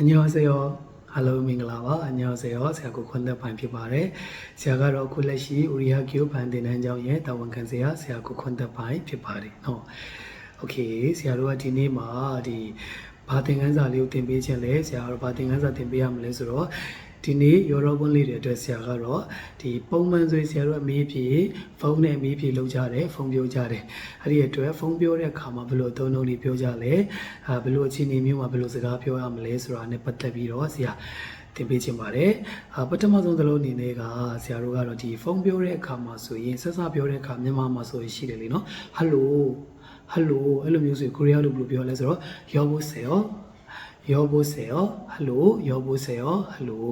အညောစေယောအားလုံးမင်္ဂလာပါအညောစေယောဆရာကိုခွန်းသက်ပိုင်ဖြစ်ပါတယ်ဆရာကတော့အခုလက်ရှိဥရိယကျိုးဖန်တင်တန်းကျောင်းရဲ့တာဝန်ခံဆရာဆရာကိုခွန်းသက်ပိုင်ဖြစ်ပါတယ်နော်โอเคဆရာတို့ကဒီနေ့မှာဒီဘာသင်ခန်းစာလေးကိုသင်ပေးခြင်းလဲဆရာကတော့ဘာသင်ခန်းစာသင်ပေးရမလဲဆိုတော့ ဒီနေ့ရောရောပွန်းလေးတွေအတွက်ဆရာကတော့ဒီပုံမှန်ဆိုရင်ဆရာတို့အမေးဖြေဖုန်းနဲ့အမေးဖြေလုပ်ကြတယ်ဖုန်းပြောကြတယ်အဲ့ဒီအတွက်ဖုန်းပြောတဲ့အခါမှာဘယ်လိုအသုံးအနှုန်းတွေပြောကြလဲအာဘယ်လိုအခြေအနေမျိုးမှာဘယ်လိုစကားပြောရမလဲဆိုတာနဲ့ပတ်သက်ပြီးတော့ဆရာသင်ပေးခြင်းပါတယ်အာပထမဆုံးသလုံးအနေနဲ့ကဆရာတို့ကတော့ဒီဖုန်းပြောတဲ့အခါမှာဆိုရင်ဆက်စပြောတဲ့အခါမြန်မာမှာဆိုရင်ရှိတယ်လေနော်ဟယ်လိုဟယ်လိုအဲ့လိုမျိုးဆိုရင်ကိုရီးယားလိုဘယ်လိုပြောလဲဆိုတော့ယောဘိုဆေယော ရောဘိုးဆေရောဟယ်လိုရောဘိုးဆေရောဟယ်လို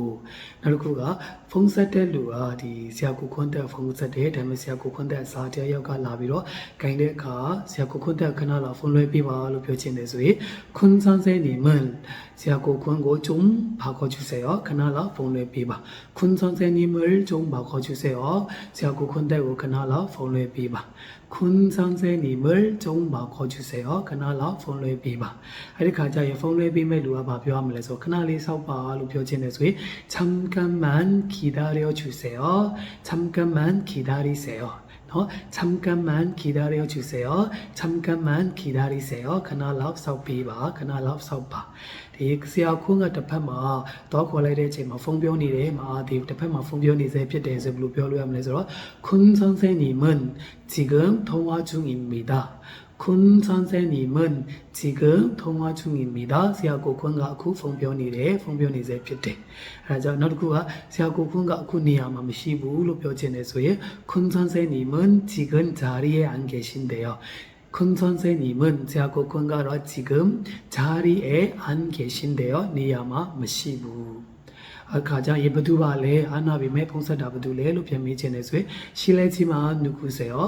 နောက်တစ်ခုကဖုန်းဆက်တဲ့လူကဒီဆရာကိုခွန်းတက်ဖုန်းဆက်တယ်ဒါပေမဲ့ဆရာကိုခွန်းတက်စားတဲ့ရောက်ကလာပြီးတော့ဂိုင်းတဲ့အခါဆရာကိုခွန်းတက်ခဏလာဖုန်းလွှဲပေးပါလို့ပြောချင်တယ်ဆိုရင်ခွန်းဆန်းစဲနေမန်ဆရာကိုခွန်းကိုကျုံဘာခေါ်ချူဆေရောခဏလာဖုန်းလွှဲပေးပါခွန်းဆန်းစဲနေမန်ကျုံဘာခေါ်ချူဆေရောဆရာကိုခွန်းတက်ကိုခဏလာဖုန်းလွှဲပေးပါခွန်းဆန်းစဲနေမန်ကျုံဘာခေါ်ချူဆေရောခဏလာဖုန်းလွှဲပေးပါအဲ့ဒီခါကျရင်ဖုန်းလွှဲပေးမဲ့လူကဘာပြောရမလဲဆိုခဏလေးစောက်ပါလို့ပြောချင်တယ်ဆိုရင် 잠깐만 기다려 주세요. 잠깐만 기다리세요. နော် 잠깐만 기다려 주세요. 잠깐만 기다리세요. ခဏလောက်စောက်ပေးပါခဏလောက်စောက်ပါဒီဆရာခွန်းကတစ်ဖက်မှာတော့ခေါ်လိုက်တဲ့အချိန်မှာဖုန်းပြောနေတယ်မအားသေးဘူးတစ်ဖက်မှာဖုန်းပြောနေစေဖြစ်တယ်ဆိုဘယ်လိုပြောလို့ရမလဲဆိုတော့군 선생님은 지금 통화 중입니다. 군 선생님은 지금 통화 중입니다. ဆရာကိုခွန်းကအခုဖုန်းပြောနေတယ်ဖုန်းပြောနေစေဖြစ်တယ်အဲဒါကြောင့်နောက်တစ်ခုကဆရာကိုခွန်းကအခုနေရာမှာမရှိဘူးလို့ပြောချင်တယ်ဆိုရင် 군 선생님은 지금 자리에 안 계신데요. 군 선생님은 제가 고군가로 지금 자리에 안 계신데요. 니야마 마시부. အခါကျရေဘသူပါလဲအာနာပြီမဲ့ဖုံးဆက်တာဘသူလဲလို့ပြန်မေးချင်တယ်ဆိုရင်ရှီလဲကြီးမှာနုကုစေရော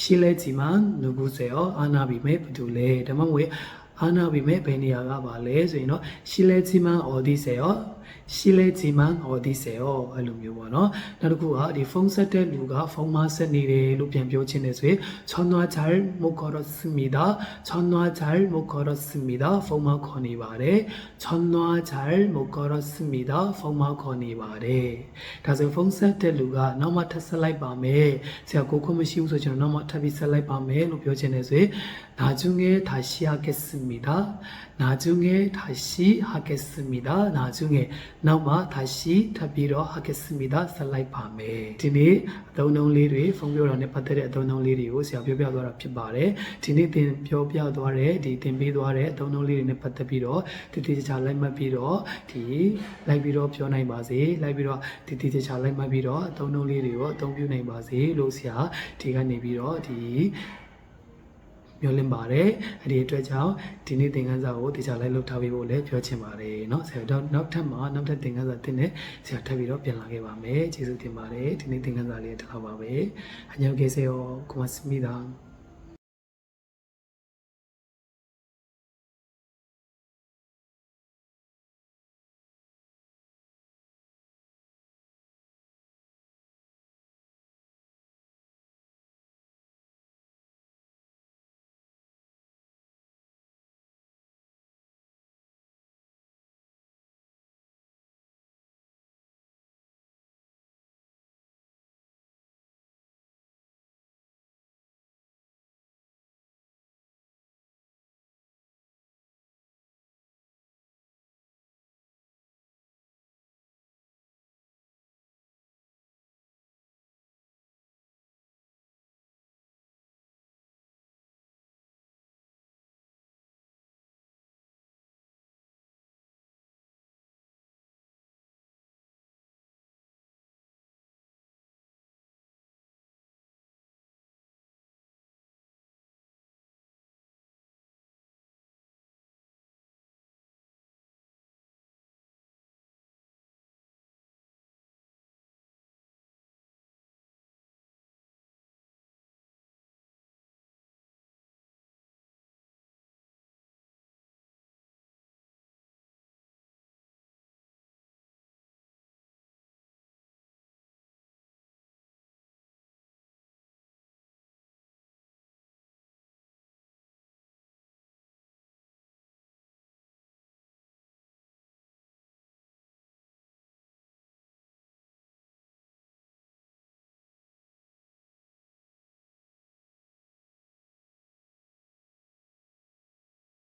ရှီလဲကြီးမှာနုကုစေရောအာနာပြီမဲ့ဘသူလဲဒါမှမ ဟာနာပြီမဲ့ဘယ်နေရာကပါလဲဆိုရင်တော့ရှီလဲချီမန်အော်ဒီဆေယောရှီလဲချီမန်အော်ဒီဆေယောအဲ့လိုမျိုးပေါ့နော်နောက်တစ်ခုကဒီဖုန်းဆက်တဲ့လူကဖုန်းမဆက်နေတယ်လို့ပြန်ပြောခြင်းနဲ့ဆိုရင်ချွန်နွားချာမုခေါ်ရစမီဒါချွန်နွားချာမုခေါ်ရစမီဒါဖုန်းမခေါ်နေပါတယ်ချွန်နွားချာမုခေါ်ရစမီဒါဖုန်းမခေါ်နေပါတယ်ဒါဆိုဖုန်းဆက်တဲ့လူကနောက်မှထပ်ဆက်လိုက်ပါမယ်ဆရာကိုခွင့်မရှိဘူးဆိုကျွန်တော်နောက်မှထပ်ပြီးဆက်လိုက်ပါမယ်လို့ပြောခြင်းနဲ့ဆိုရင်ဒါကျွန်းငယ်ဒါရှိရကစ겠습니다. 나중에 다시 하겠습니다. 나중에 나마 다시 타비러 하겠습니다. 슬라이드 밤에 ဒီနေ့အသုံးအနှုန်းလေးတွေဖုန်းပြောတာနဲ့ပတ်သက်တဲ့အသုံးအနှုန်းလေးတွေကိုဆရာပြောပြသွားတာဖြစ်ပါတယ်ဒီနေ့သင်ပြောပြသွားတဲ့ဒီသင်ပေးသွားတဲ့အသုံးအနှုန်းလေးတွေနဲ့ပတ်သက်ပြီးတော့တတိကျကျလိုက်မှတ်ပြီးတော့ဒီလိုက်ပြီးတော့ပြောနိုင်ပါစေလိုက်ပြီးတော့တတိကျကျလိုက်မှတ်ပြီးတော့အသုံးအနှုန်းလေးတွေကိုအသုံးပြုနိုင်ပါစေလို့ဆရာဒီကနေပြီးတော့ဒီ မျှော်လင့်ပါတယ်အဲ့ဒီအတွက်ကြောင့်ဒီနေ့သင်ခန်းစာကိုတခြားလိုက်လုပ်ထားပေးဖို့လည်းပြောချင်ပါတယ်เนาะဆရာတော့နောက်ထပ်မှာနောက်ထပ်သင်ခန်းစာသင်တဲ့ဆရာထပ်ပြီးတော့ပြန်လာခဲ့ပါမယ်ကျေးဇူးတင်ပါတယ်ဒီနေ့သင်ခန်းစာလေးတစ်လောက်ပါပဲအညောင်ကေစေရောကိုမစမီတာ